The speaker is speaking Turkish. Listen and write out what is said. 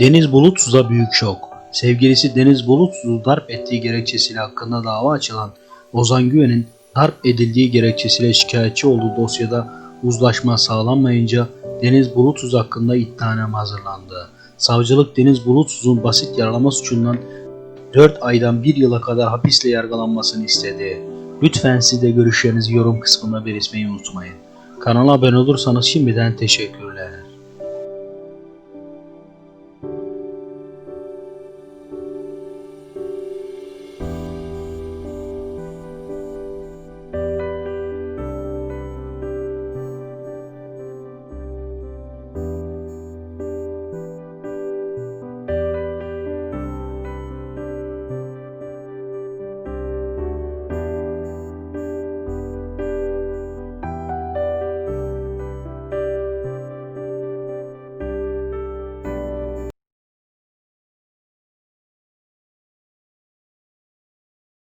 Deniz Bulutsuz'a büyük şok. Sevgilisi Deniz Bulutsuz'u darp ettiği gerekçesiyle hakkında dava açılan Ozan Güven'in darp edildiği gerekçesiyle şikayetçi olduğu dosyada uzlaşma sağlanmayınca Deniz Bulutsuz hakkında iddianame hazırlandı. Savcılık Deniz Bulutsuz'un basit yaralama suçundan 4 aydan 1 yıla kadar hapisle yargılanmasını istedi. Lütfen siz de görüşlerinizi yorum kısmına belirtmeyi unutmayın. Kanala abone olursanız şimdiden teşekkürler.